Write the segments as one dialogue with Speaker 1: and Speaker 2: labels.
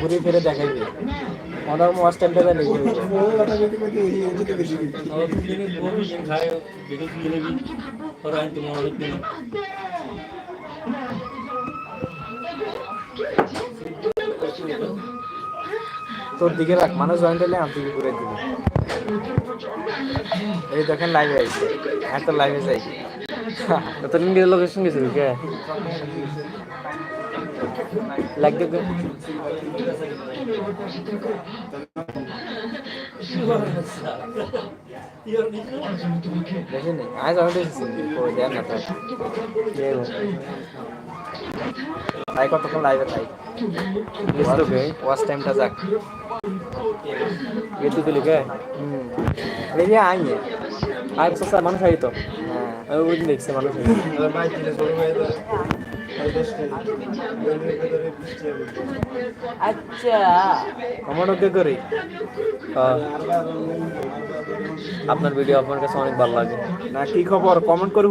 Speaker 1: ঘুরে ফিরে দেখাইবে ওনার মাস টাইমটা তোর দিকে রাখ, মানুষ জয়েন্ট হলে আমি ঘুরে দিব। এই দেখেন লাইভে আইছে। এত লাইভে যাই
Speaker 2: তোর লোকেশন গেছিল কে? লাগ দেখে
Speaker 1: আজ আমি দেখেছি ওই দেন না তো তাই কতক্ষণ লাইভে তাই ওয়াচ টাইমটা যাক
Speaker 2: গেতু দিলি কে
Speaker 1: হুম এই যে আইয়ে
Speaker 2: আর সস্তা মানুষ আই তো
Speaker 1: হ্যাঁ
Speaker 2: ওই দেখছি মানুষ
Speaker 3: আচ্ছা।
Speaker 1: আমার ওকে করি।
Speaker 2: আপনার ভিডিও আপনার কাছে অনেক ভালো লাগে।
Speaker 1: না কি খবর? কমেন্ট করে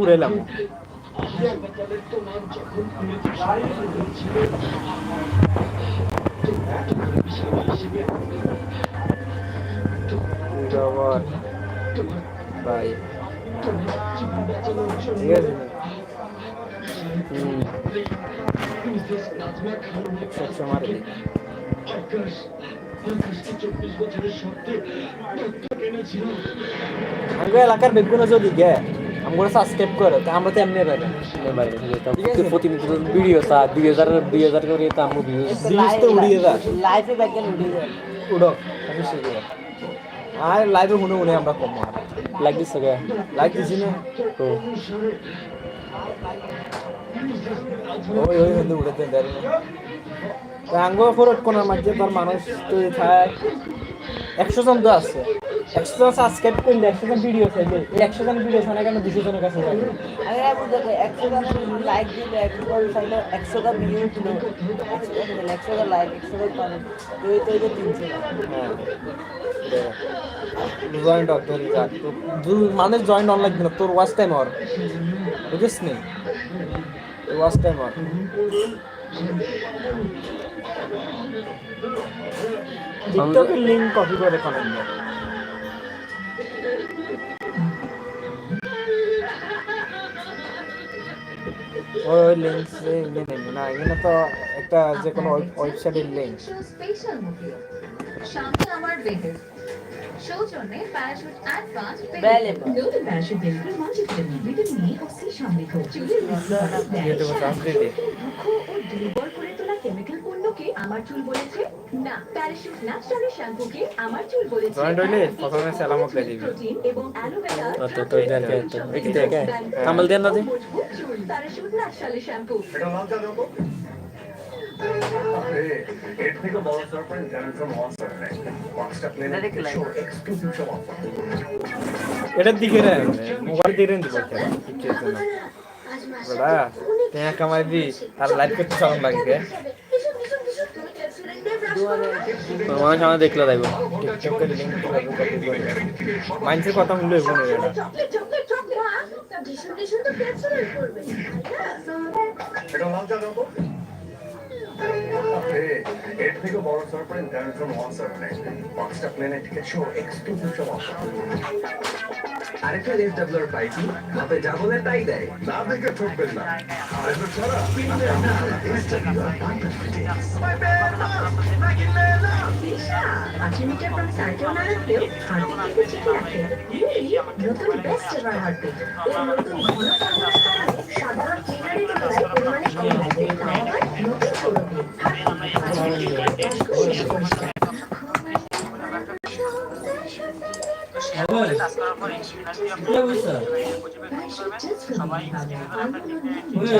Speaker 1: ভাই। ঠিক আছে। এলাকার বেগুনে যদি গে আমরা সাবস্ক্রাইব করে তো আমরা তো এমনি পাবেন
Speaker 2: প্রতিনিয়ত ভিডিও সা দুই হাজার দুই হাজার করে তো আমি ভিউ
Speaker 1: Views তো উড়িয়ে যা
Speaker 3: লাইফে ব্যাগেল উড়িয়ে যায়
Speaker 1: উড়ো আর লাইভে শুনে শুনে আমরা কম আর
Speaker 2: লাগ দিচ্ছে
Speaker 1: লাইক দিছি না
Speaker 2: তো
Speaker 1: ওই ওই কিন্তু উড়েতে দেয় না আঙ্গ ফরট কোনার মাঝে মানুষ তো থাক একশো জন তো আছে একশো জন সাবস্ক্রাইব করলে একশো জন ভিডিও চাইবে এই একশো জন ভিডিও শোনা কেন দুশো জনের কাছে যাবে
Speaker 3: আমি একশো টা লাইক দিলে একশো চাইলে একশো টা ভিডিও ছিল একশো টা লাইক একশো টা কমেন্ট তো এই তিনশো
Speaker 1: জয়েন্ট যা মানুষ জয়েন্ট অন লাগবে না তোর ওয়াচ টাইম হর বুঝিস টিকটকের লিঙ্ক কপি করে কমেন্ট ওই লিঙ্ক না এখানে তো একটা যে কোনো ওয়েবসাইটের লিঙ্ক
Speaker 4: সৌজন্যে প্যারাশুট অ্যাডভান্স
Speaker 3: Valuable.
Speaker 4: নতুন প্যারাশুট বেলগুলো মাল্টিভিটামিন ভিটামিন ই ও সি সমৃদ্ধ চুলের
Speaker 1: ইউটিউবে চান্স দিয়ে দে
Speaker 4: রুক্ষ ও দুর্বল করে তোলা কেমিক্যাল পণ্যকে আমার চুল বলেছে? না প্যারাশুট ন্যাচারাল শ্যাম্পুকে আমার চুল বলেছে।
Speaker 1: জয়েন্ট হইলে প্রথমে সালামত দিয়ে দিবি।
Speaker 4: প্রোটিন এবং অ্যালোভেরা
Speaker 2: তো তো এটা কে তো এটা কে? কামাল দেন না দে?
Speaker 4: Parachute natural shampoo.
Speaker 5: থেকে বড় সারপ্রাইজ জানার মনস্টার মনস্টার প্লেনে. এক্সক্লুসিভ শো অফার
Speaker 1: এটার দিকে রে মোবাইল দিয়ে দিব টিকের জন্য বড়া টাকা কামাই দি আর লাইভ করতে লাগবে
Speaker 2: তোর মানুষ আমার দেখলে
Speaker 1: লিংক মাইন্ডসের কথা মূল্য হইব না এটা
Speaker 4: ভীষণ ভীষণ তো ক্যান্সেল করবে
Speaker 5: এর থেকে বড় সারপ্রাইজ জানার জন্য ওয়ান নেই মনস্টার প্লেনে টিকিট শো এক্সক্লুসিভ সব অফার আরেকটা রেস ডাবলার পাইছি হাতে যা বলে তাই দেয়। না দেখে ঠকবেন না। আরেকটা ছাড়া
Speaker 4: পাঁচ মিটার পর সাইকেল না রাখলেও হার্টবিট কিন্তু ঠিক রাখে। নতুন বেস্ট এভার হার্টবিট এই নতুন ঘন ফর্মুলার কারণে সাধারণ তুলনায় পরিমাণে কম নতুন সৌরভে।
Speaker 1: চাই চাল লাগবে না
Speaker 2: বুঝলি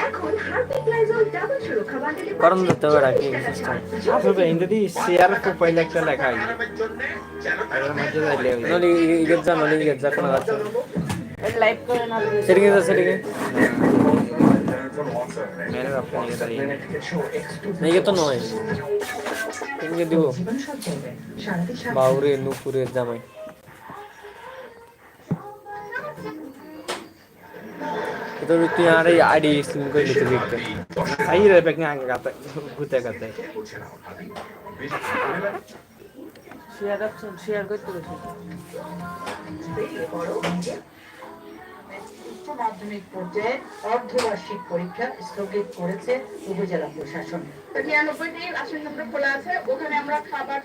Speaker 2: হবে নাকি সিস্টেম।
Speaker 1: আসলে যদি শেয়ার প্রোফাইল একটা লেখা ওই
Speaker 2: নলি ইগেট যা নলি ইগেট যা কোনো আছে
Speaker 3: লাইভ করে না
Speaker 2: সেটিং যা সেটিং
Speaker 1: মেরে ইয়ে দাঁড়িয়ে
Speaker 2: ইগে তো নয়। ইগে দিব। বাউরে নুপুরের জামাই। তো তুই আর এই আইডি স্ক্রিন করে লিখে দেখতে
Speaker 1: খাই রে বেগে আগে গাতে গুতে গাতে
Speaker 3: শেয়ার অপশন শেয়ার করতে বসে
Speaker 6: উচ্চ মাধ্যমিক পর্যায়ে অর্ধবার্ষিক পরীক্ষা স্থগিত করেছে উপজেলা প্রশাসন।
Speaker 7: নিরানব্বইটি আসন কেন্দ্র খোলা আছে ওখানে আমরা খাবার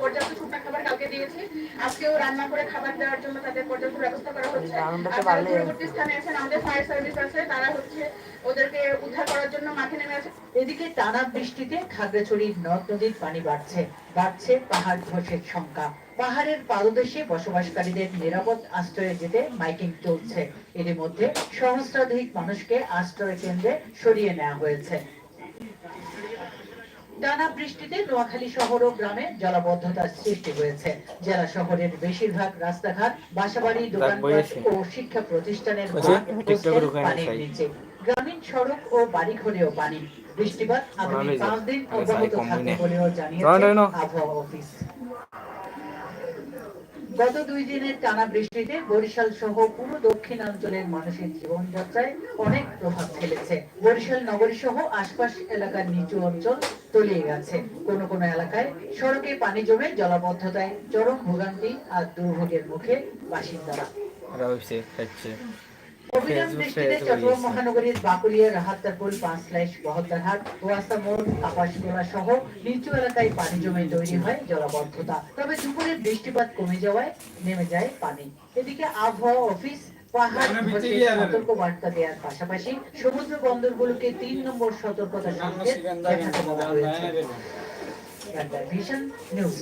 Speaker 7: পর্যাপ্ত শুকনো খাবার কালকে দিয়েছি। আজকেও রান্না করে খাবার দেওয়ার জন্য তাদের পর্যাপ্ত ব্যবস্থা করা হচ্ছে। আর যারা স্থানে আছেন আমাদের ফায়ার সার্ভিস আছে তারা হচ্ছে ওদেরকে উদ্ধার করার জন্য মাঠে নেমে আছে।
Speaker 6: এদিকে টানা বৃষ্টিতে খাগড়াছড়ির নদ নদীর পানি বাড়ছে বাড়ছে পাহাড় ধসের সংখ্যা। পাহাড়ের পাদদেশে বসবাসকারীদের নিরাপদ আশ্রয়ে যেতে মাইকিং চলছে। এর মধ্যে সহস্রাধিক মানুষকে আশ্রয় কেন্দ্রে সরিয়ে নেওয়া হয়েছে। টানা বৃষ্টিতে নোয়াখালী শহর ও গ্রামে জলাবদ্ধতার সৃষ্টি হয়েছে। জেলা শহরের বেশিরভাগ রাস্তাঘাট বাসাবাড়ি দোকানপাট ও শিক্ষা প্রতিষ্ঠানের পানির নিচে। গ্রামীণ সড়ক ও বাড়ি ঘরেও পানি। বৃষ্টিপাত আগামী পাঁচ দিন অব্যাহত থাকবে বলেও জানিয়েছে। আবহাওয়া অফিস। গত দুই দিনের টানা বৃষ্টিতে বরিশাল সহ পুরো দক্ষিণাঞ্চলের মানুষের জীবনযাত্রায় অনেক প্রভাব ফেলেছে। বরিশাল নগরী সহ আশপাশ এলাকার নিচু অঞ্চল তলিয়ে গেছে। কোন কোন এলাকায় সড়কে পানি জমে জলাবদ্ধতায় চরম ভোগান্তি আর দুর্ভোগের মুখে বাসিন্দারা। অভিযান
Speaker 1: ফেসবুক
Speaker 6: চট্টগ্রাম মহানগরীর বাকুলিয়া রাহাত্তারপুল পাঁচ স্ল্যাশ বহদ্দারহাট ওয়াসা মোড় আকাশগোলা সহ নিচু এলাকায় পানি জমে তৈরি হয় জলাবদ্ধতা। তবে দুপুরে বৃষ্টিপাত কমে যাওয়ায় নেমে যায় পানি। এদিকে আবহাওয়া অফিস পাহাড় সতর্ক বার্তা দেওয়ার পাশাপাশি সমুদ্র বন্দরগুলোকে তিন নম্বর সতর্কতা সংকেত দেখাতে হয়েছে। ভিশন নিউজ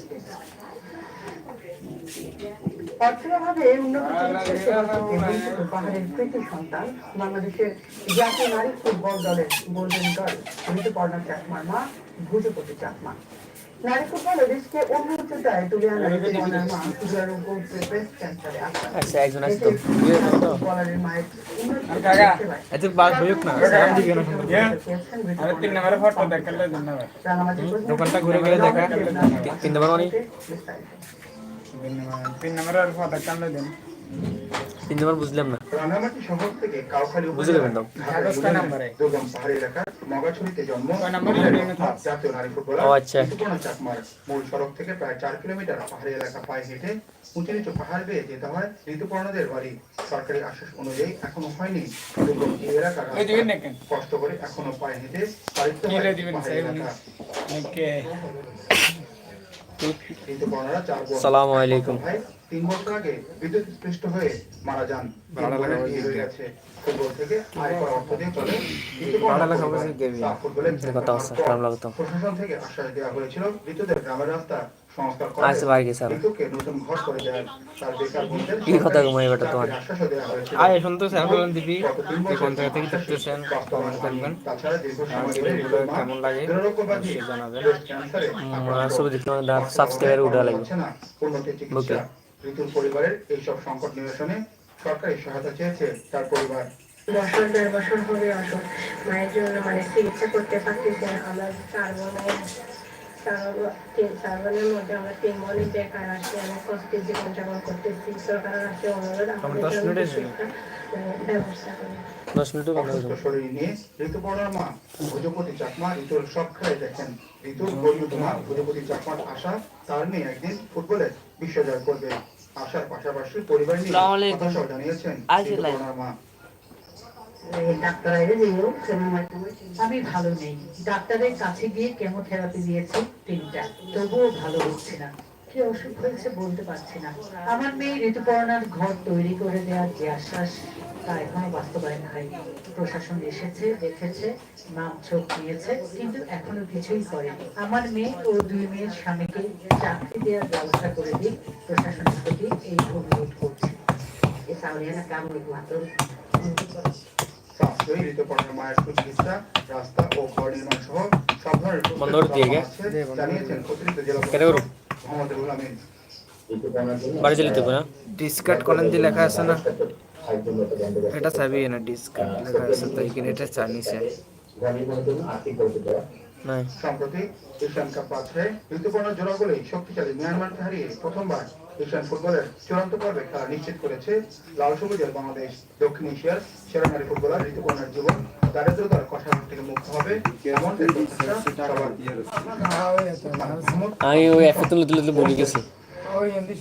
Speaker 6: অর্থের অভাবে উন্নত চিকিৎসা সেবা পাহাড়ের কৃতি সন্তান বাংলাদেশের জাতীয় নারী ফুটবল দলের গোল্ডেন গার্ল ঋতুপর্ণা চাকমার মা ভুজপতি চাকমা। নারী ফুটবলে দেশকে অন্য উচ্চতায় তুলে আনা ঋতুপর্ণার মা জুয়ারো ব্রেস্ট ক্যান্সারে
Speaker 2: আচ্ছা একজন আছে তো। বিয়ে করো তো।
Speaker 6: ফুটবলারের মায়ের উন্নত সেবায়
Speaker 1: হইক না। সালাম দিবি না সুন্দর
Speaker 6: আরে তিন নম্বরে ফটো দেখালে
Speaker 1: দোকানটা ঘুরে ঘুরে দেখা।
Speaker 2: তিন নম্বর মানে?
Speaker 8: দেন
Speaker 2: তিন নম্বর বুঝলাম না
Speaker 5: রাঙ্গামাটি শহর থেকে কাউখালী
Speaker 2: বুঝে দেবেন তো।
Speaker 8: কাগজ কয় নম্বরে?
Speaker 5: দুর্গম পাহাড়ি এলাকার মগাছড়িতে জন্ম
Speaker 8: কয় নম্বরে জানেন তো?
Speaker 5: জাতীয় নারী ফুটবলার
Speaker 2: ও আচ্ছা।
Speaker 5: ঋতুপর্ণা চাকমার মূল সড়ক থেকে প্রায় চার কিলোমিটার পাহাড়ি এলাকা পায়ে হেঁটে উঁচু নিচু পাহাড় বেয়ে যেতে হয় ঋতুপর্ণাদের বাড়ি সরকারি আশ্বাস অনুযায়ী এখনও হয়নি দুর্গম এই এলাকার? কষ্ট করে এখনও পায়ে হেঁটে পালিত হয় পাহাড়ি এলাকা
Speaker 8: ওকে
Speaker 5: ঋতুপর্ণারা চার বোন।
Speaker 2: সালামু আলাইকুম।
Speaker 5: ভাই তিন বছর আগে বিদ্যুৎ স্পৃষ্ট হয়ে মারা যান।
Speaker 1: ভাড়া লাগা
Speaker 5: বোনের
Speaker 1: হয়েছে
Speaker 5: বিয়ে হয়ে গেছে। ফুটবল থেকে আয় করা অর্থ দিয়ে চলে।
Speaker 1: ভাড়া লাগা হয়েছে কি?
Speaker 5: ফুটবলের
Speaker 2: কথা আছে,
Speaker 5: প্রশাসন থেকে আশ্বাস দেওয়া হয়েছিল বিদ্যুতের গ্রামের রাস্তা করে
Speaker 2: আচ্ছা, কি কথা ঘুমাই বেটা তোমার?
Speaker 1: আয় শুনতো স্যাম্পল দিবি
Speaker 5: গত
Speaker 1: কোন জায়গা থেকে দেখতেছেন কমেন্ট করবেন
Speaker 5: মা
Speaker 1: কেমন লাগে? জানাবেন।
Speaker 2: ছবি দেখতে সাবস্ক্রাইবার উঠা লাগবে।
Speaker 5: ঋতুর পরিবারের এইসব সংকট নিরসনে সরকারি সহায়তা চেয়েছে তার পরিবার।
Speaker 4: বছর দেড় বছর হবে অসুখ মায়ের জন্য মানে চিকিৎসা করতে পারতেছি না আমরা চার বোনের বোনের মধ্যে আমরা তিন বোনই বেকার আছি আমি কষ্টে জীবনযাপন করতেছি সরকারের কাছে অনুরোধ আমাদের ব্যবস্থা করে
Speaker 2: দশ মিনিটও কথা
Speaker 5: অসুস্থ শরীর নিয়ে ঋতুপর্ণার মা ভুজপতি চাকমা ঋতুর সব খেলায় দেখেন ঋতুর গরিব মা ভুজপতি তার মেয়ে একদিন ফুটবলে বিশ্বজয় করবে আশার পাশাপাশি পরিবার নিয়ে জানিয়েছেন
Speaker 6: ডাক্তার আমি ভালো নেই। ডাক্তারের কাছে গিয়ে কেমোথেরাপি দিয়েছি তিনটা। তবুও ভালো হচ্ছে না। কি অসুখ হয়েছে বলতে পারছি না। আমার মেয়ে ঋতুপর্ণার ঘর তৈরি করে দেওয়ার যে আশ্বাস, তা এখনও বাস্তবায়ন হয়নি। প্রশাসন এসেছে, দেখেছে, নাম চোখ নিয়েছে কিন্তু এখনও কিছুই করেনি। আমার মেয়ে ও দুই মেয়ের স্বামীকে চাকরি দেওয়ার ব্যবস্থা করে দিই প্রশাসনের প্রতি এই অনুরোধ করছি। এ কামড় মাত্র
Speaker 5: সাফ ঋতুপর্ণের মায়ের সুচিকিৎসা রাস্তা ও ঘর নির্মাণ সহ সব ধরনের
Speaker 2: বন্ধ করে দিয়ে গে।
Speaker 5: আছে, জানিয়েছেন অতিরিক্ত জেলা মোহাম্মদ রুহুল আমিন।
Speaker 2: বাড়ি চলে দেবো না?
Speaker 1: ডিসকার্ড করেন দিয়ে লেখা আছে না। এটা চাবি না ডিসকার্ড লেখা আছে এটা
Speaker 5: সম্প্রতি এশিয়ান কাপ ঋতুপর্ণ জোড়া গোলে শক্তিশালী মিয়ানমারকে হারিয়ে প্রথমবার এশিয়ান ফুটবলের চূড়ান্ত পর্বে খেলা নিশ্চিত করেছে লাল সবুজের বাংলাদেশ। দক্ষিণ এশিয়ার সেরা নারী ফুটবলার ঋতুপর্ণের জীবন দারিদ্রতার কষাঘাত থেকে মুক্ত হবে। এমন প্রত্যাশা সবার।
Speaker 2: আমি ওই অ্যাপে তুলে তুলে তুলে বলে গেছি।
Speaker 8: ওই এমনি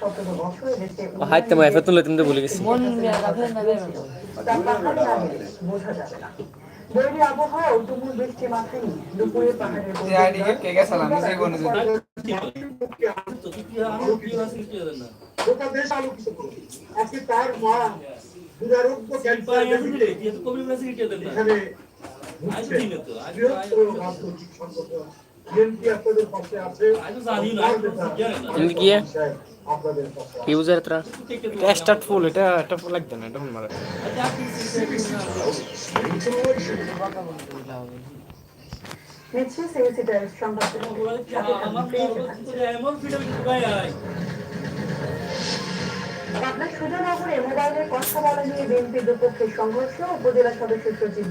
Speaker 9: সতেরো বছর দেশে
Speaker 2: হাইতে বলে গেছি।
Speaker 9: বোঝা যাবে না। বৈরী আবহাওয়া তুমুল বৃষ্টি মাথায় দুপুরে পাহাড়ের
Speaker 5: গোটা দেশ আলোকিত আজকে তার মা দুরারোগ্য এখানে বৃহত্তর রাজনৈতিক সংগঠন
Speaker 1: এটা স্টার্ট ফুল এটা এটা ফুল লাগবে না এটা ফুল মারা।
Speaker 9: সুজানগরে মোবাইলের কথা বলা নিয়ে সংঘর্ষ উপজেলা সদস্য সচিব